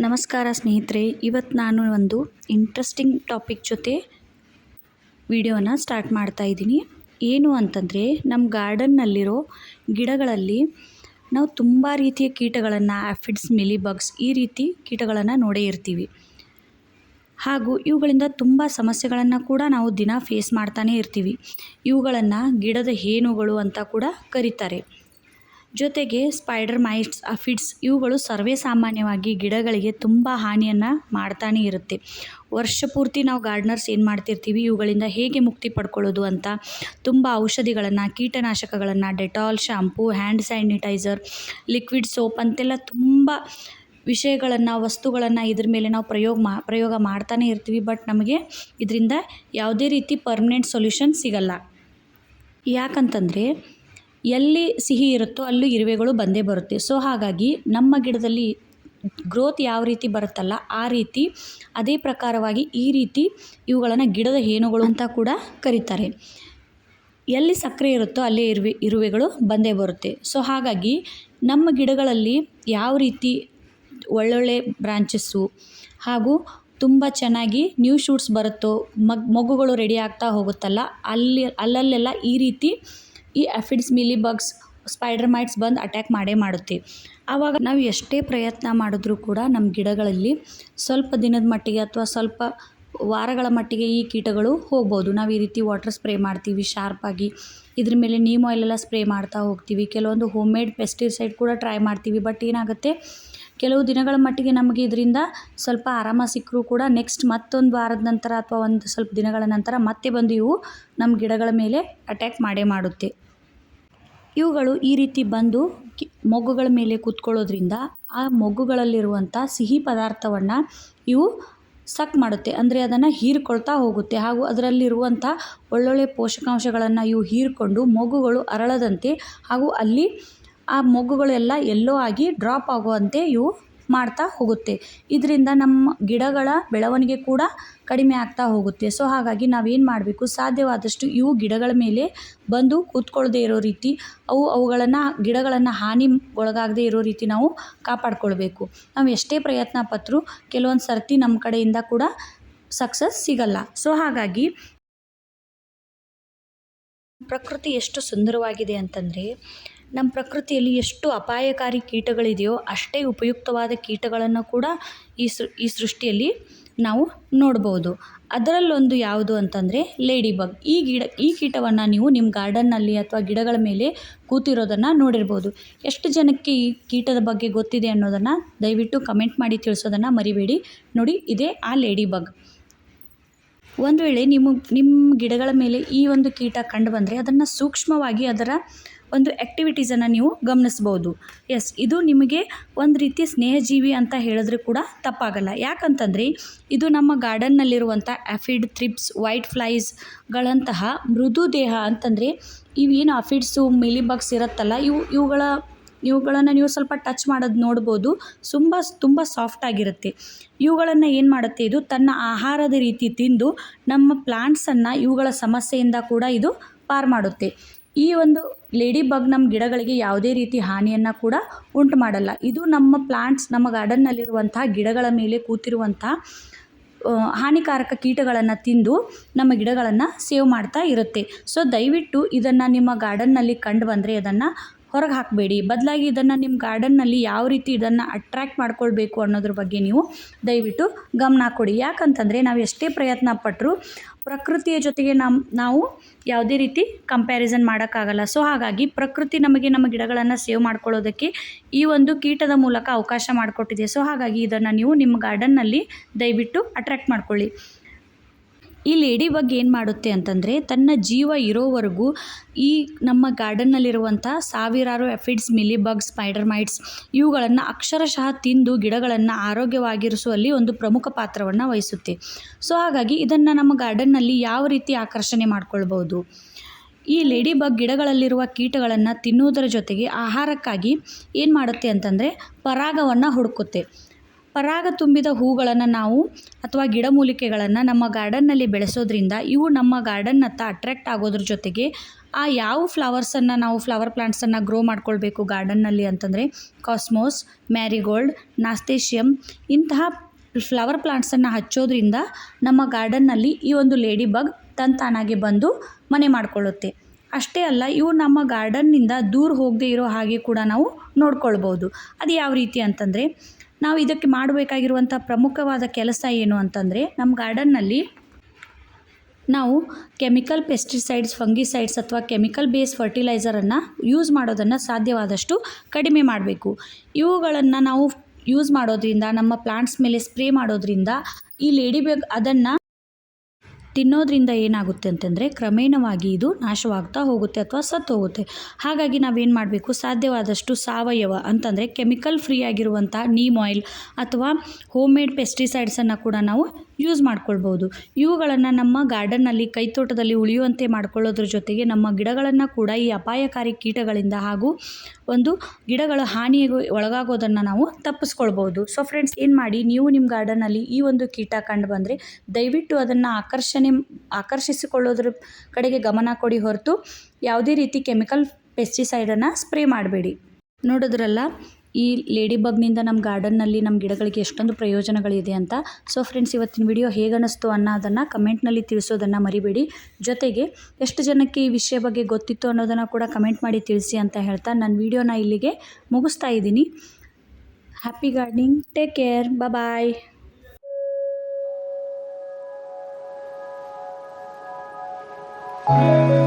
ನಮಸ್ಕಾರ ಸ್ನೇಹಿತರೆ ಇವತ್ತು ನಾನು ಒಂದು ಇಂಟ್ರೆಸ್ಟಿಂಗ್ ಟಾಪಿಕ್ ಜೊತೆ ವಿಡಿಯೋನ ಸ್ಟಾರ್ಟ್ ಮಾಡ್ತಾ ಇದ್ದೀನಿ. ಏನು ಅಂತಂದರೆ ನಮ್ಮ ಗಾರ್ಡನ್ನಲ್ಲಿರೋ ಗಿಡಗಳಲ್ಲಿ ನಾವು ತುಂಬ ರೀತಿಯ ಕೀಟಗಳನ್ನು ಆಫಿಡ್ಸ್ ಮಿಲಿಬಗ್ಸ್ ಈ ರೀತಿ ಕೀಟಗಳನ್ನು ನೋಡೇ ಇರ್ತೀವಿ. ಹಾಗೂ ಇವುಗಳಿಂದ ತುಂಬ ಸಮಸ್ಯೆಗಳನ್ನು ಕೂಡ ನಾವು ದಿನ ಫೇಸ್ ಮಾಡ್ತಾನೇ ಇರ್ತೀವಿ. ಇವುಗಳನ್ನು ಗಿಡದ ಹೇನುಗಳು ಅಂತ ಕೂಡ ಕರೀತಾರೆ. ಜೊತೆಗೆ ಸ್ಪೈಡರ್ ಮೈಟ್ಸ್ ಅಫಿಡ್ಸ್ ಇವುಗಳು ಸರ್ವೇ ಸಾಮಾನ್ಯವಾಗಿ ಗಿಡಗಳಿಗೆ ತುಂಬ ಹಾನಿಯನ್ನು ಮಾಡ್ತಾನೆ ಇರುತ್ತೆ. ವರ್ಷ ಪೂರ್ತಿ ನಾವು ಗಾರ್ಡ್ನರ್ಸ್ ಏನು ಮಾಡ್ತಿರ್ತೀವಿ? ಇವುಗಳಿಂದ ಹೇಗೆ ಮುಕ್ತಿ ಪಡ್ಕೊಳ್ಳೋದು ಅಂತ ತುಂಬ ಔಷಧಿಗಳನ್ನು, ಕೀಟನಾಶಕಗಳನ್ನು, Dettol shampoo hand sanitizer liquid soap ಅಂತೆಲ್ಲ ತುಂಬ ವಿಷಯಗಳನ್ನು, ವಸ್ತುಗಳನ್ನು ಇದ್ರ ಮೇಲೆ ನಾವು ಪ್ರಯೋಗ ಮಾ, ಪ್ರಯೋಗ ಮಾಡ್ತಾನೆ ಇರ್ತೀವಿ. ಬಟ್ ನಮಗೆ ಇದರಿಂದ ಯಾವುದೇ ರೀತಿ ಪರ್ಮನೆಂಟ್ ಸೊಲ್ಯೂಷನ್ ಸಿಗಲ್ಲ. ಯಾಕಂತಂದರೆ ಎಲ್ಲಿ ಸಿಹಿ ಇರುತ್ತೋ ಅಲ್ಲಿ ಇರುವೆಗಳು ಬಂದೇ ಬರುತ್ತೆ. ಸೊ ಹಾಗಾಗಿ ನಮ್ಮ ಗಿಡದಲ್ಲಿ ಗ್ರೋತ್ ಯಾವ ರೀತಿ ಬರುತ್ತಲ್ಲ ಆ ರೀತಿ, ಅದೇ ಪ್ರಕಾರವಾಗಿ ಈ ರೀತಿ ಇವುಗಳನ್ನು ಗಿಡದ ಹೇನುಗಳು ಅಂತ ಕೂಡ ಕರೀತಾರೆ. ಎಲ್ಲಿ ಸಕ್ಕರೆ ಇರುತ್ತೋ ಅಲ್ಲೇ ಇರುವೆ, ಇರುವೆಗಳು ಬಂದೇ ಬರುತ್ತೆ. ಸೊ ಹಾಗಾಗಿ ನಮ್ಮ ಗಿಡಗಳಲ್ಲಿ ಯಾವ ರೀತಿ ಒಳ್ಳೊಳ್ಳೆ ಬ್ರಾಂಚಸ್ಸು ಹಾಗೂ ತುಂಬ ಚೆನ್ನಾಗಿ ನ್ಯೂ ಶೂಟ್ಸ್ ಬರುತ್ತೋ, ಮಗ್, ಮೊಗ್ಗುಗಳು ರೆಡಿ ಆಗ್ತಾ ಹೋಗುತ್ತಲ್ಲ, ಅಲ್ಲಿ, ಅಲ್ಲಲ್ಲೆಲ್ಲ ಈ ರೀತಿ ಈ aphids mealy bugs spider mites ಬಂದು ಅಟ್ಯಾಕ್ ಮಾಡೇ ಮಾಡುತ್ತೆ. ಆವಾಗ ನಾವು ಎಷ್ಟೇ ಪ್ರಯತ್ನ ಮಾಡಿದ್ರೂ ಕೂಡ ನಮ್ಮ ಗಿಡಗಳಲ್ಲಿ ಸ್ವಲ್ಪ ದಿನದ ಮಟ್ಟಿಗೆ ಅಥವಾ ಸ್ವಲ್ಪ ವಾರಗಳ ಮಟ್ಟಿಗೆ ಈ ಕೀಟಗಳು ಹೋಗ್ಬೋದು. ನಾವು ಈ ರೀತಿ ವಾಟರ್ ಸ್ಪ್ರೇ ಮಾಡ್ತೀವಿ ಶಾರ್ಪಾಗಿ ಇದ್ರ ಮೇಲೆ ನೀಮ್ ಆಯಿಲೆಲ್ಲ ಸ್ಪ್ರೇ ಮಾಡ್ತಾ ಹೋಗ್ತೀವಿ. ಕೆಲವೊಂದು ಹೋಮ್ ಮೇಡ್ ಪೆಸ್ಟಿಸೈಡ್ ಕೂಡ ಟ್ರೈ ಮಾಡ್ತೀವಿ. ಬಟ್ ಏನಾಗುತ್ತೆ? ಕೆಲವು ದಿನಗಳ ಮಟ್ಟಿಗೆ ನಮಗೆ ಇದರಿಂದ ಸ್ವಲ್ಪ ಆರಾಮ ಸಿಕ್ಕರೂ ಕೂಡ ನೆಕ್ಸ್ಟ್ ಮತ್ತೊಂದು ವಾರದ ನಂತರ ಅಥವಾ ಒಂದು ಸ್ವಲ್ಪ ದಿನಗಳ ನಂತರ ಮತ್ತೆ ಬಂದು ಇವು ನಮ್ಮ ಗಿಡಗಳ ಮೇಲೆ ಅಟ್ಯಾಕ್ ಮಾಡೇ ಮಾಡುತ್ತೆ. ಇವುಗಳು ಈ ರೀತಿ ಬಂದು ಮೊಗ್ಗುಗಳ ಮೇಲೆ ಕೂತ್ಕೊಳ್ಳೋದ್ರಿಂದ ಆ ಮೊಗ್ಗುಗಳಲ್ಲಿರುವಂಥ ಸಿಹಿ ಪದಾರ್ಥವನ್ನು ಇವು ಸಕ್ ಮಾಡುತ್ತೆ. ಅಂದರೆ ಅದನ್ನು ಹೀರ್ಕೊಳ್ತಾ ಹೋಗುತ್ತೆ. ಹಾಗೂ ಅದರಲ್ಲಿರುವಂಥ ಒಳ್ಳೊಳ್ಳೆ ಪೋಷಕಾಂಶಗಳನ್ನು ಇವು ಹೀರಿಕೊಂಡು ಮೊಗ್ಗುಗಳು ಅರಳದಂತೆ ಹಾಗೂ ಅಲ್ಲಿ ಆ ಮೊಗ್ಗುಗಳೆಲ್ಲ ಎಲ್ಲೋ ಆಗಿ ಡ್ರಾಪ್ ಆಗುವಂತೆ ಇವು ಮಾಡ್ತಾ ಹೋಗುತ್ತೆ. ಇದರಿಂದ ನಮ್ಮ ಗಿಡಗಳ ಬೆಳವಣಿಗೆ ಕೂಡ ಕಡಿಮೆ ಆಗ್ತಾ ಹೋಗುತ್ತೆ. ಸೊ, ಹಾಗಾಗಿ ನಾವೇನು ಮಾಡಬೇಕು? ಸಾಧ್ಯವಾದಷ್ಟು ಇವು ಗಿಡಗಳ ಮೇಲೆ ಬಂದು ಕೂತ್ಕೊಳ್ಳದೇ ಇರೋ ರೀತಿ, ಅವು ಅವುಗಳನ್ನು, ಗಿಡಗಳನ್ನು ಹಾನಿ ಒಳಗಾಗದೇ ಇರೋ ರೀತಿ ನಾವು ಕಾಪಾಡಿಕೊಳ್ಬೇಕು. ನಾವು ಎಷ್ಟೇ ಪ್ರಯತ್ನ ಪಟ್ಟರೂ ಕೆಲವೊಂದು ಸರ್ತಿ ನಮ್ಮ ಕಡೆಯಿಂದ ಕೂಡ ಸಕ್ಸಸ್ ಸಿಗಲ್ಲ. ಸೊ, ಹಾಗಾಗಿ ಪ್ರಕೃತಿ ಎಷ್ಟು ಸುಂದರವಾಗಿದೆ ಅಂತಂದರೆ ನಮ್ಮ ಪ್ರಕೃತಿಯಲ್ಲಿ ಎಷ್ಟು ಅಪಾಯಕಾರಿ ಕೀಟಗಳಿದೆಯೋ ಅಷ್ಟೇ ಉಪಯುಕ್ತವಾದ ಕೀಟಗಳನ್ನು ಕೂಡ ಈ ಸೃ, ಈ ಸೃಷ್ಟಿಯಲ್ಲಿ ನಾವು ನೋಡ್ಬೋದು. ಅದರಲ್ಲೊಂದು ಯಾವುದು ಅಂತಂದರೆ ಲೇಡಿ ಬಗ್ ಈ ಗಿಡ, ಈ ಕೀಟವನ್ನು ನೀವು ನಿಮ್ಮ ಗಾರ್ಡನ್ನಲ್ಲಿ ಅಥವಾ ಗಿಡಗಳ ಮೇಲೆ ಕೂತಿರೋದನ್ನು ನೋಡಿರ್ಬೋದು. ಎಷ್ಟು ಜನಕ್ಕೆ ಈ ಕೀಟದ ಬಗ್ಗೆ ಗೊತ್ತಿದೆ ಅನ್ನೋದನ್ನು ದಯವಿಟ್ಟು ಕಮೆಂಟ್ ಮಾಡಿ ತಿಳಿಸೋದನ್ನು ಮರಿಬೇಡಿ. ನೋಡಿ, ಇದೇ ಆ ಲೇಡಿ ಬಗ್ ಒಂದು ವೇಳೆ ನಿಮ್ಮ ನಿಮ್ಮ ಗಿಡಗಳ ಮೇಲೆ ಈ ಒಂದು ಕೀಟ ಕಂಡು ಬಂದರೆ ಅದನ್ನು ಸೂಕ್ಷ್ಮವಾಗಿ ಅದರ ಒಂದು ಆ್ಯಕ್ಟಿವಿಟೀಸನ್ನು ನೀವು ಗಮನಿಸ್ಬೋದು. ಎಸ್ ಇದು ನಿಮಗೆ ಒಂದು ರೀತಿಯ ಸ್ನೇಹಜೀವಿ ಅಂತ ಹೇಳಿದ್ರೆ ಕೂಡ ತಪ್ಪಾಗಲ್ಲ. ಯಾಕಂತಂದರೆ ಇದು ನಮ್ಮ ಗಾರ್ಡನ್ನಲ್ಲಿರುವಂಥ ಆಫಿಡ್ ಥ್ರಿಪ್ಸ್ ವೈಟ್ ಫ್ಲೈಸ್ಗಳಂತಹ ಮೃದು ದೇಹ ಅಂತಂದರೆ ಇವೇನು ಅಫಿಡ್ಸು ಮಿಲಿಬಗ್ಸ್ ಇರುತ್ತಲ್ಲ, ಇವು ಇವುಗಳ, ಇವುಗಳನ್ನು ನೀವು ಸ್ವಲ್ಪ ಟಚ್ ಮಾಡೋದು ನೋಡ್ಬೋದು. ತುಂಬ ತುಂಬ ಸಾಫ್ಟಾಗಿರುತ್ತೆ ಇವುಗಳನ್ನು ಏನು ಮಾಡುತ್ತೆ? ಇದು ತನ್ನ ಆಹಾರದ ರೀತಿ ತಿಂದು ನಮ್ಮ ಪ್ಲಾಂಟ್ಸನ್ನು ಇವುಗಳ ಸಮಸ್ಯೆಯಿಂದ ಕೂಡ ಇದು ಪಾರು ಮಾಡುತ್ತೆ. ಈ ಒಂದು ಲೇಡಿ ಬಗ್ ನಮ್ಮ ಗಿಡಗಳಿಗೆ ಯಾವುದೇ ರೀತಿ ಹಾನಿಯನ್ನು ಕೂಡ ಉಂಟು ಮಾಡಲ್ಲ. ಇದು ನಮ್ಮ ಪ್ಲಾಂಟ್ಸ್, ನಮ್ಮ ಗಾರ್ಡನ್ನಲ್ಲಿರುವಂಥ ಗಿಡಗಳ ಮೇಲೆ ಕೂತಿರುವಂಥ ಹಾನಿಕಾರಕ ಕೀಟಗಳನ್ನು ತಿಂದು ನಮ್ಮ ಗಿಡಗಳನ್ನು ಸೇವ್ ಮಾಡ್ತಾ ಇರುತ್ತೆ. ಸೊ ದಯವಿಟ್ಟು ಇದನ್ನು ನಿಮ್ಮ ಗಾರ್ಡನ್ನಲ್ಲಿ ಕಂಡು ಬಂದರೆ ಅದನ್ನು ಹೊರಗೆ ಹಾಕಬೇಡಿ. ಬದಲಾಗಿ ಇದನ್ನು ನಿಮ್ಮ ಗಾರ್ಡನ್ನಲ್ಲಿ ಯಾವ ರೀತಿ ಇದನ್ನು ಅಟ್ರ್ಯಾಕ್ಟ್ ಮಾಡ್ಕೊಳ್ಬೇಕು ಅನ್ನೋದ್ರ ಬಗ್ಗೆ ನೀವು ದಯವಿಟ್ಟು ಗಮನ ಕೊಡಿ. ಯಾಕಂತಂದರೆ ನಾವು ಎಷ್ಟೇ ಪ್ರಯತ್ನ ಪಟ್ಟರು ಪ್ರಕೃತಿಯ ಜೊತೆಗೆ ನಮ್ಮ ನಾವು ಯಾವುದೇ ರೀತಿ ಕಂಪ್ಯಾರಿಸನ್ ಮಾಡೋಕ್ಕಾಗಲ್ಲ. ಸೊ ಹಾಗಾಗಿ ಪ್ರಕೃತಿ ನಮಗೆ ನಮ್ಮ ಗಿಡಗಳನ್ನು ಸೇವ್ ಮಾಡ್ಕೊಳ್ಳೋದಕ್ಕೆ ಈ ಒಂದು ಕೀಟದ ಮೂಲಕ ಅವಕಾಶ ಮಾಡಿಕೊಟ್ಟಿದೆ. ಸೊ ಹಾಗಾಗಿ ಇದನ್ನು ನೀವು ನಿಮ್ಮ ಗಾರ್ಡನ್ನಲ್ಲಿ ದಯವಿಟ್ಟು ಅಟ್ರ್ಯಾಕ್ಟ್ ಮಾಡ್ಕೊಳ್ಳಿ. ಈ ಲೇಡಿ ಬಗ್ ಏನು ಮಾಡುತ್ತೆ ಅಂತಂದರೆ ತನ್ನ ಜೀವ ಇರೋವರೆಗೂ ಈ ನಮ್ಮ ಗಾರ್ಡನ್ನಲ್ಲಿರುವಂಥ ಸಾವಿರಾರು ಎಫಿಡ್ಸ್ ಮಿಲಿಬಗ್ ಸ್ಪೈಡರ್ ಮೈಟ್ಸ್ ಇವುಗಳನ್ನು ಅಕ್ಷರಶಃ ತಿಂದು ಗಿಡಗಳನ್ನು ಆರೋಗ್ಯವಾಗಿರಿಸುವಲ್ಲಿ ಒಂದು ಪ್ರಮುಖ ಪಾತ್ರವನ್ನು ವಹಿಸುತ್ತೆ. ಸೊ ಹಾಗಾಗಿ ಇದನ್ನು ನಮ್ಮ ಗಾರ್ಡನ್ನಲ್ಲಿ ಯಾವ ರೀತಿ ಆಕರ್ಷಣೆ ಮಾಡ್ಕೊಳ್ಬೋದು ಈ ಲೇಡಿ ಬಗ್ ಗಿಡಗಳಲ್ಲಿರುವ ಕೀಟಗಳನ್ನು ತಿನ್ನುವುದರ ಜೊತೆಗೆ ಆಹಾರಕ್ಕಾಗಿ ಏನು ಮಾಡುತ್ತೆ ಅಂತಂದರೆ ಪರಾಗವನ್ನು ಹುಡುಕುತ್ತೆ. ಪರಾಗ ತುಂಬಿದ ಹೂಗಳನ್ನು ನಾವು ಅಥವಾ ಗಿಡಮೂಲಿಕೆಗಳನ್ನು ನಮ್ಮ ಗಾರ್ಡನ್ನಲ್ಲಿ ಬೆಳೆಸೋದ್ರಿಂದ ಇವು ನಮ್ಮ ಗಾರ್ಡನ್ನತ್ತ ಅಟ್ರ್ಯಾಕ್ಟ್ ಆಗೋದ್ರ ಜೊತೆಗೆ ಆ ಯಾವ ಫ್ಲವರ್ಸನ್ನು ನಾವು ಫ್ಲವರ್ ಪ್ಲಾಂಟ್ಸನ್ನು ಗ್ರೋ ಮಾಡ್ಕೊಳ್ಬೇಕು ಗಾರ್ಡನ್ನಲ್ಲಿ ಅಂತಂದರೆ ಕಾಸ್ಮೋಸ್, ಮ್ಯಾರಿಗೋಲ್ಡ್ ನಾಸ್ತೇಷಿಯಮ್ ಇಂತಹ ಫ್ಲವರ್ ಪ್ಲಾಂಟ್ಸನ್ನು ಹಚ್ಚೋದ್ರಿಂದ ನಮ್ಮ ಗಾರ್ಡನ್ನಲ್ಲಿ ಈ ಒಂದು ಲೇಡಿ ಬಗ್ ತಂತಾನಾಗಿ ಬಂದು ಮನೆ ಮಾಡಿಕೊಳ್ಳುತ್ತೆ. ಅಷ್ಟೇ ಅಲ್ಲ, ಇವು ನಮ್ಮ ಗಾರ್ಡನ್ನಿಂದ ದೂರ ಹೋಗದೇ ಇರೋ ಹಾಗೆ ಕೂಡ ನಾವು ನೋಡ್ಕೊಳ್ಬೋದು. ಅದು ಯಾವ ರೀತಿ ಅಂತಂದರೆ ನಾವು ಇದಕ್ಕೆ ಮಾಡಬೇಕಾಗಿರುವಂಥ ಪ್ರಮುಖವಾದ ಕೆಲಸ ಏನು ಅಂತಂದರೆ ನಮ್ಮ ಗಾರ್ಡನ್ನಲ್ಲಿ ನಾವು ಕೆಮಿಕಲ್ ಪೆಸ್ಟಿಸೈಡ್ಸ್, ಫಂಗಿಸೈಡ್ಸ್ ಅಥವಾ ಕೆಮಿಕಲ್ ಬೇಸ್ ಫರ್ಟಿಲೈಸರನ್ನು ಯೂಸ್ ಮಾಡೋದನ್ನು ಸಾಧ್ಯವಾದಷ್ಟು ಕಡಿಮೆ ಮಾಡಬೇಕು. ಇವುಗಳನ್ನು ನಾವು ಯೂಸ್ ಮಾಡೋದ್ರಿಂದ, ನಮ್ಮ ಪ್ಲಾಂಟ್ಸ್ ಮೇಲೆ ಸ್ಪ್ರೇ ಮಾಡೋದ್ರಿಂದ ಈ ಲೇಡಿ ಅದನ್ನು ತಿನ್ನೋದ್ರಿಂದ ಏನಾಗುತ್ತೆ ಅಂತಂದರೆ ಕ್ರಮೇಣವಾಗಿ ಇದು ನಾಶವಾಗ್ತಾ ಹೋಗುತ್ತೆ ಅಥವಾ ಸತ್ತು ಹೋಗುತ್ತೆ. ಹಾಗಾಗಿ ನಾವೇನು ಮಾಡಬೇಕು? ಸಾಧ್ಯವಾದಷ್ಟು ಸಾವಯವ ಅಂತಂದರೆ ಕೆಮಿಕಲ್ ಫ್ರೀ ಆಗಿರುವಂಥ ನೀಮ್ ಆಯಿಲ್ ಅಥವಾ ಹೋಮ್ ಮೇಡ್ ಪೆಸ್ಟಿಸೈಡ್ಸನ್ನು ಕೂಡ ನಾವು ಯೂಸ್ ಮಾಡ್ಕೊಳ್ಬೋದು ಇವುಗಳನ್ನು ನಮ್ಮ ಗಾರ್ಡನ್ನಲ್ಲಿ, ಕೈತೋಟದಲ್ಲಿ ಉಳಿಯುವಂತೆ ಮಾಡ್ಕೊಳ್ಳೋದ್ರ ಜೊತೆಗೆ ನಮ್ಮ ಗಿಡಗಳನ್ನು ಕೂಡ ಈ ಅಪಾಯಕಾರಿ ಕೀಟಗಳಿಂದ ಹಾಗೂ ಒಂದು ಗಿಡಗಳ ಹಾನಿಗೆ ಒಳಗಾಗೋದನ್ನು ನಾವು ತಪ್ಪಿಸ್ಕೊಳ್ಬೋದು ಸೊ ಫ್ರೆಂಡ್ಸ್ ಏನು ಮಾಡಿ? ನೀವು ನಿಮ್ಮ ಗಾರ್ಡನ್ನಲ್ಲಿ ಈ ಒಂದು ಕೀಟ ಕಂಡು ಬಂದರೆ ದಯವಿಟ್ಟು ಅದನ್ನು ಆಕರ್ಷಣೆ ಆಕರ್ಷಿಸಿಕೊಳ್ಳೋದ್ರ ಕಡೆಗೆ ಗಮನ ಕೊಡಿ ಹೊರತು ಯಾವುದೇ ರೀತಿ ಕೆಮಿಕಲ್ ಪೆಸ್ಟಿಸೈಡನ್ನು ಸ್ಪ್ರೇ ಮಾಡಬೇಡಿ. ನೋಡಿದ್ರಲ್ಲ, ಈ ಲೇಡಿ ಬಗ್ನಿಂದ ನಮ್ಮ ಗಾರ್ಡನ್ನಲ್ಲಿ ನಮ್ಮ ಗಿಡಗಳಿಗೆ ಎಷ್ಟೊಂದು ಪ್ರಯೋಜನಗಳಿದೆ ಅಂತ. ಸೊ ಫ್ರೆಂಡ್ಸ್ ಇವತ್ತಿನ ವಿಡಿಯೋ ಹೇಗೆ ಅನ್ನಿಸ್ತು ಅನ್ನೋದನ್ನು ಕಮೆಂಟ್ನಲ್ಲಿ ತಿಳಿಸೋದನ್ನು ಮರಿಬೇಡಿ. ಜೊತೆಗೆ ಎಷ್ಟು ಜನಕ್ಕೆ ಈ ವಿಷಯ ಬಗ್ಗೆ ಗೊತ್ತಿತ್ತು ಅನ್ನೋದನ್ನು ಕೂಡ ಕಮೆಂಟ್ ಮಾಡಿ ತಿಳಿಸಿ ಅಂತ ಹೇಳ್ತಾ ನನ್ನ ವಿಡಿಯೋನ ಇಲ್ಲಿಗೆ ಮುಗಿಸ್ತಾ ಇದ್ದೀನಿ. Happy gardening take care bye Música